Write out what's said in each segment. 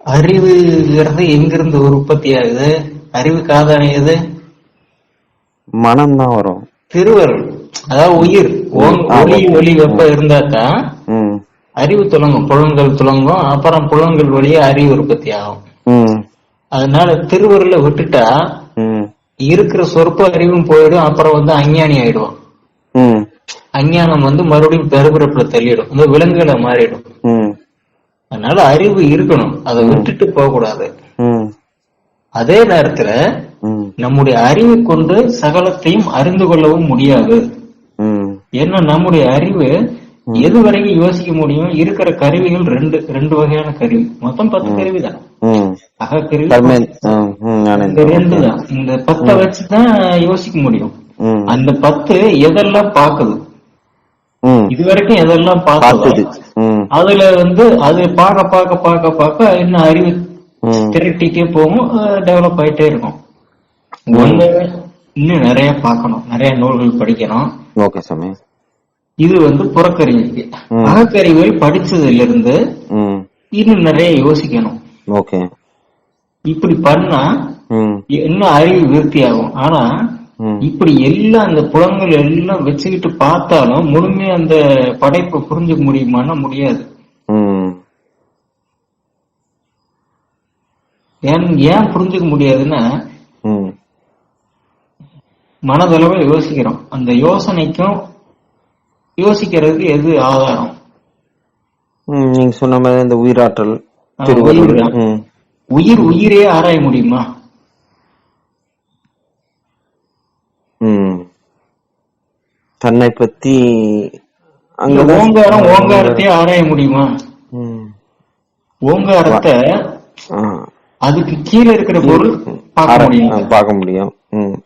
அறிவுங்கிறது எங்கிருந்து உற்பத்தி ஆகுது? அறிவுக்கு ஆதாரம் எது மனம் தான் வரும். திருவருள் அதாவது உயிர் ஒளி. ஒளி வெப்பம் இருந்தா தான் ம் அறிவு துலங்கும் புலன்கள் துலங்கும் அப்புறம் புலன்கள் வழியா அறிவு உற்பத்தி ஆகும். அதனால திருவருளை விட்டுட்டா இருக்கிற சொற்ப அறிவும் போயிடும் அப்புறம் வந்து அஞ்ஞானி ஆயிடுவான். அஞ்ஞானம் வந்து மறுபடியும் பெருபிறப்புல தள்ளிடும் இந்த விலங்குகளை மாறிடும். அதனால அறிவு இருக்கணும். அதை விட்டுட்டு போக கூடாது அதே நேரத்துல நம்முடைய அறிவை கொண்டு சகலத்தையும் அறிந்து கொள்ளவும் முடியாது. ஏன்னா நம்முடைய அறிவு எது வரைக்கும் யோசிக்க முடியும்? இருக்கிற கருவிகள் ரெண்டு ரெண்டு வகையான கருவி. மொத்தம் பத்து கருவி தான் அகக்கருவி ரெண்டு தான் இந்த பத்தை வச்சுதான் யோசிக்க முடியும். அந்த பத்து எதெல்லாம் பாக்குது இது வரைக்கும் எதெல்லாம் பார்த்தது அதுல வந்து அது பார்க்க பார்க்க பார்க்க பார்க்க இன்னும் அறிவு ம். திரட்டிட்டே போகும் டெவலப் ஆயிட்டே இருக்கும். ஒண்ணு இன்னும் நிறைய பார்க்கணும். நிறைய நூல்கள் படிக்கணும் ஓகே சாமி. இது வந்து புறக்கருவிக்கு. ம். அகக்கருவிகள் படிச்சதுல இருந்து இன்னும் நிறைய யோசிக்கணும். ஓகே. இப்படி பண்ணா இன்னும் அறிவு விருத்தி ஆகும் ஆனா இப்படி எல்லாம் அந்த புலங்கள் எல்லாம் வச்சுக்கிட்டு பார்த்தாலும் முழுமையா அந்த படைப்பை புரிஞ்சுக்க முடியுமான்னா முடியாது. ஏன் ஏன் புரிஞ்சுக்க முடியாதுன்னா ம். மனதளவுல யோசிக்கிறோம். அந்த யோசனைக்கும் யோசிக்கிறதுக்கு எது ஆதாரம்? நீங்க சொன்ன மாதிரி இந்த உயிராற்றல் உயிர் உயிரே ஆராய முடியுமா ம் தன்னை பத்தி அங்கதான் ஓங்காரம் ஓங்காரத்தையே ஆராய முடியுமா. ஓங்காரத்தை. அதுக்கு கீழே இருக்கிற பொருள் பார்க்க முடியும். பார்க்க முடியும்.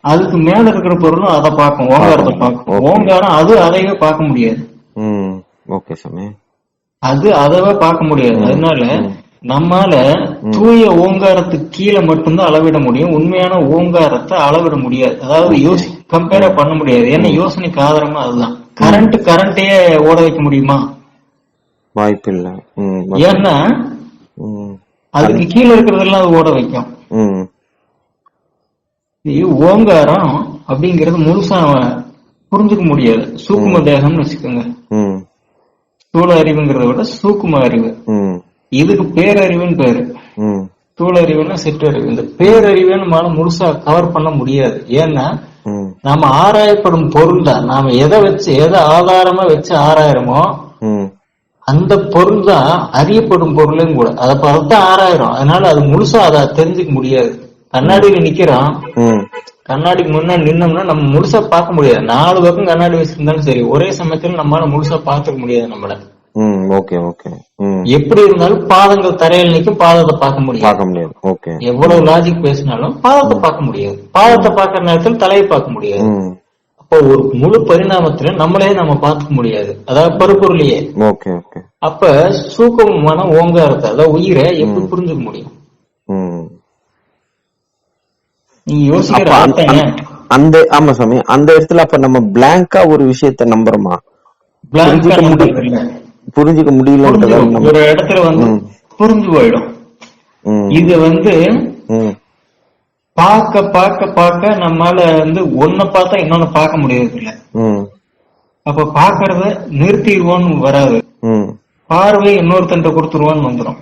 அதுக்கு மேல இருக்கிற பொருளும் அதை பார்க்கும் ஓங்காரத்தை பார்க்கும். ஓங்காரம் அது அதையே பார்க்க முடியாது. ஓகே சாமி. அது அதவே பார்க்க முடியாது. அதனால நம்மால தூய ஓங்காரத்துக்கு கீழே மட்டும்தான் அளவிட முடியும். உண்மையான ஓங்காரத்தை அளவிட முடியாது. அதாவது யோசி கம்பேர் பண்ண முடியாது. ஏன்னா யோசனைக்கு ஆதாரமா அதுதான். கரண்ட் கரண்டையே ஓட வைக்க முடியுமா? வாய்ப்பு இல்ல ஏன்னா அதுக்கு கீழே இருக்கிறதெல்லாம் அது ஓட வைக்கும். ஓங்காரம் அப்படிங்கறது முழுசா புரிஞ்சுக்க முடியாது. சூக்கும தேகம்னு வச்சுக்கோங்க. ஸ்தூல அறிவுங்கிறத விட சூக்கும அறிவு. இதுக்கு பேரறிவுன்னு பேரு. ஸ்தூல அறிவுன்னா சிற்றறிவு. இந்த பேரறிவை நம்மளால முழுசா கவர் பண்ண முடியாது. ஏன்னா நாம ஆராயப்படும் பொருள் தான். நாம எதை வச்சு எதை ஆதாரமா வச்சு ஆராயறோமோ ம். அந்த பொருள் தான் அறியப்படும் பொருளும் கூட. அதை பார்த்து ஆராயிரும் அதனால அது முழுசா அதை தெரிஞ்சுக்க முடியாது. கண்ணாடியில நிக்கிறோம். கண்ணாடிக்கு முன்னாடி நின்னோம்னா நம்ம முழுசா பார்க்க முடியாது. நாலு பக்கம் கண்ணாடி வச்சிருந்தாலும் சரி ஒரே சமயத்துல நம்மளால முழுசா பார்த்துக்க முடியாது நம்மள. ம் ஓகே ஓகே. ம். எப்படி இருந்தாலும் பாதங்கள் தரையில் நிக்கும் பாதத்தை பார்க்க முடியாது. பார்க்க முடியாது ஓகே. எவ்வளவு லாஜிக் பேசினாலும் பாதத்தை பார்க்க முடியாது. பாதத்தை பார்க்கற நேரத்தில் தலையை பார்க்க முடியாது. அப்போ ஒரு முழு பரிணாமத்துல நம்மளே நம்ம பார்த்துக்க முடியாது. அதாவது பருப்பொருளையே. Okay okay. அப்ப சூக்கமான ஓங்காரத்தை அதாவது உயிரை எப்படி புரிஞ்சுக்க முடியும்? நீங்க யோசிக்கிற அர்த்தம் அந்த ஆமா சாமி. அந்த இடத்துல அப்ப நம்ம பிளாங்கா ஒரு விஷயத்த நம்புறோமா? ஆ புரிஞ்சுக்க முடியல. நம்ம ஒரு இடத்துல வந்து. புரிஞ்சு போயிடும். இது வந்து ம். பார்க்க பார்க்க பார்க்க நம்மால வந்து ஒன்ன பார்த்தா இன்னொன்னு பார்க்க முடியாது இல்ல அப்ப பாக்குறத நிறுத்திடுவோன்னு வராது. பார்வை இன்னொருத்தன்ட்ட கொடுத்துருவான்னு வந்துடும்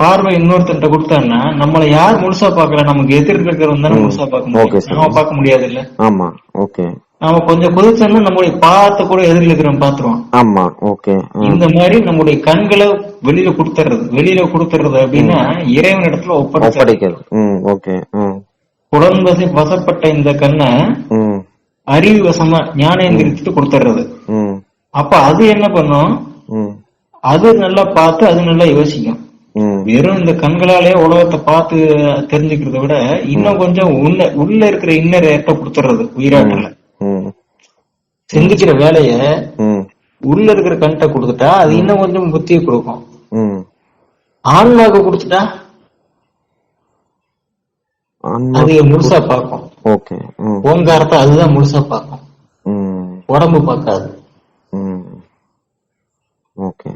பார்வை இன்னொருத்தன்ட்ட கொடுத்தான்னா நம்மள யார் முழுசா பார்க்கல? நமக்கு எதிர்க்க இருக்கிறவன் தானே முழுசா பார்க்க முடியும். sir. நாம பார்க்க முடியாது இல்ல ஆமா. ஓகே. நாம கொஞ்சம் குதிச்சோம்னா நம்மளுடைய பார்த்த கூட எதிரில் இருக்கிறவன் பாத்துருவான். ஆமா ஓகே இந்த மாதிரி நம்முடைய கண்களை வெளியில கொடுத்துறது வெளியில கொடுத்துறது அப்படின்னா இறைவன் இடத்துல ஒப்படைக்கிறது ஓகே ம் புலன் வசை வசப்பட்ட இந்த கண்ணை அறிவு வசமா ஞானேந்திரத்துக்கு கொடுத்துறது அப்ப அது என்ன பண்ணும்? அது நல்லா பார்த்து அது நல்லா யோசிக்கும். வெறும் இந்த கண்களாலே உலகத்தை பார்த்து தெரிஞ்சுக்கிறத விட இன்னும் கொஞ்சம் உள்ள உள்ள இருக்கிற இன்னர் ஏற்ற கொடுத்துறது உயிராற்றல. ம் சிந்திக்கிற வேலைய உள்ள இருக்கிற கண்ட கொடுத்துட்டா அது இன்னும் கொஞ்சம் புத்தியை கொடுக்கும். ம். ஆன்மாவுக்கு கொடுத்துட்டா அது முழுசா பார்க்கும். ஓகே. ஓங்காரத்தை அதுதான் முழுசா பார்க்கும். உடம்பு பார்க்காது. ஓகே.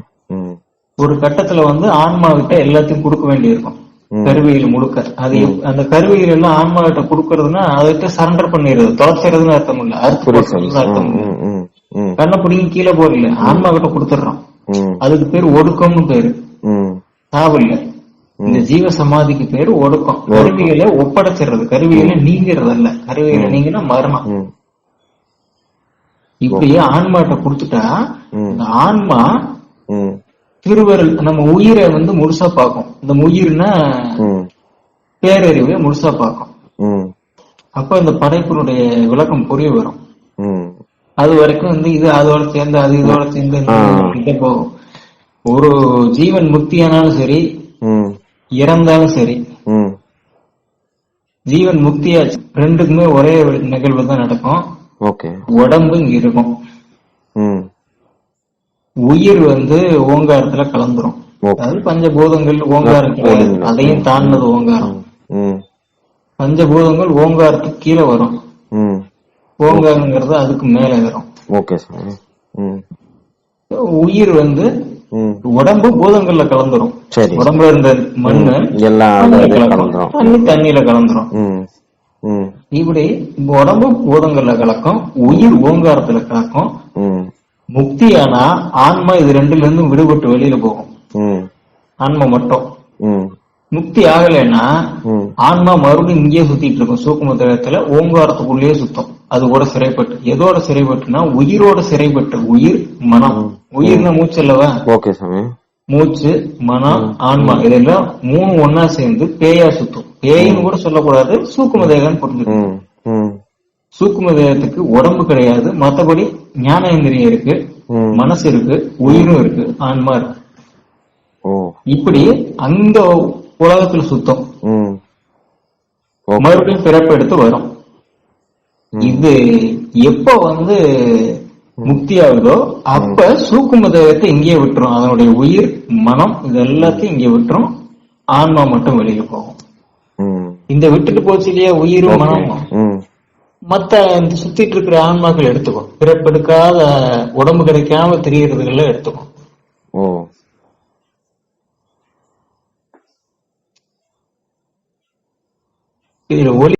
ஒரு கட்டத்துல வந்து ஆன்மா கிட்ட எல்லாத்தையும் கொடுக்க வேண்டியிருக்கும். ம். கருவியில் முழுக்க. அது அந்த கருவிகள் எல்லாம் ஆன்மா கிட்ட கொடுக்கறதுன்னா அதுகிட்ட சரண்டர் பண்ணிடுறது. தொலைச்சிறதுன்னு அர்த்தம் இல்ல. அறுத்து அர்த்தம் கண்ணை பிடிங்கி கீழே போறல ஆன்மா கிட்ட கொடுத்துடுறோம் அதுக்கு பேர் ஒடுக்கம்னு பேரு. சாவு இல்ல. இந்த ஜீவ சமாதிக்கு பேரு ஒடுக்கம். கருவிகளை ஒப்படைச்சிடுறது. கருவிகளை நீங்கிறது அல்ல கருவிகளை நீங்கினா மரணம் இப்படியே ஆன்மாட்ட கொடுத்துட்டா. இந்த ஆன்மா திருவருள் நம்ம உயிரை வந்து முழுசா பார்க்கும். இந்த உயிர்னா பேரறிவை முழுசா பார்க்கும். அப்ப இந்த படைப்பினுடைய விளக்கம் புரிய வரும். அது வரைக்கும் வந்து இது அதோட சேர்ந்து அது இதோட சேர்ந்து. கிட்ட போகும். ஒரு ஜீவன் முக்தியானாலும் சரி இறந்தாலும் சரி ஜீவன் முக்தியாச்சு. ரெண்டுக்குமே ஒரே நிகழ்வு தான் நடக்கும். உடம்பு இங்க இருக்கும். உயிர் வந்து ஓங்காரத்துல கலந்துரும். அதாவது பஞ்சபூதங்கள் ஓங்காரம் அதையும் தாண்டினது ஓங்காரம். பஞ்சபூதங்கள் ஓங்காரத்துக்கு கீழே வரும். ஓங்காரங்கிறது அதுக்கு மேல வரும். ஓகே உயிர் வந்து உடம்பு பூதங்கள்ல கலந்துரும். உடம்புல இருந்த மண்ணு எல்லாம் தண்ணி தண்ணியில கலந்துரும். இப்படி உடம்பு பூதங்கள்ல கலக்கும் உயிர் ஓங்காரத்துல கலக்கும் ம், முக்தியானா ஆன்மா இது ரெண்டுல இருந்தும் விடுபட்டு வெளியில போகும். ஆன்மா மட்டும். முக்தி ஆகலைன்னா ஆன்மா மறுபடியும் இங்கேயே சுத்திட்டு இருக்கும். சூக்கும தேகத்துல ஓங்காரத்துக்குள்ளேயே சுத்தம். அது கூட சிறைப்பட்டு. எதோட சிறைப்பட்டுனா உயிரோட சிறைப்பட்டு. உயிர் மனம். உயிர்னா மூச்சு அல்லவா ஓகே சாமி. மூச்சு மனம் ஆன்மா. இதெல்லாம் மூணு ஒன்னா சேர்ந்து பேயா சுத்தும். பேயின்னு கூட சொல்லக்கூடாது. சூக்கும தேகம்னு புரிஞ்சுக்கணும் ம், ம், சூக்கும தேகத்துக்கு உடம்பு கிடையாது. மத்தபடி ஞானேந்திரியம் இருக்கு ம், மனசு இருக்கு உயிரும் இருக்கு ஆன்மா இருக்கு. இப்படி அந்த உலகத்துல சுத்தம். மறுபடியும் பிறப்பு எடுத்து வரும். இது எப்ப வந்து முக்தி ஆகுதோ அப்ப சூக்கும தேகத்தை இங்கேயே விட்டுரும். அதனுடைய உயிர் மனம் இது எல்லாத்தையும் இங்கே விட்டுரும். ஆன்மா மட்டும் வெளியில போகும். இந்த விட்டுட்டு போச்சு இல்லையா? உயிரும் மனமும். ம், மத்த இந்த சுத்திட்டு இருக்கிற ஆன்மாக்கள் எடுத்துக்கும் பிறப்பெடுக்காத உடம்பு கிடைக்காம தெரியறதுகளை எடுத்துக்கும் ஓ. இதுல ஒளி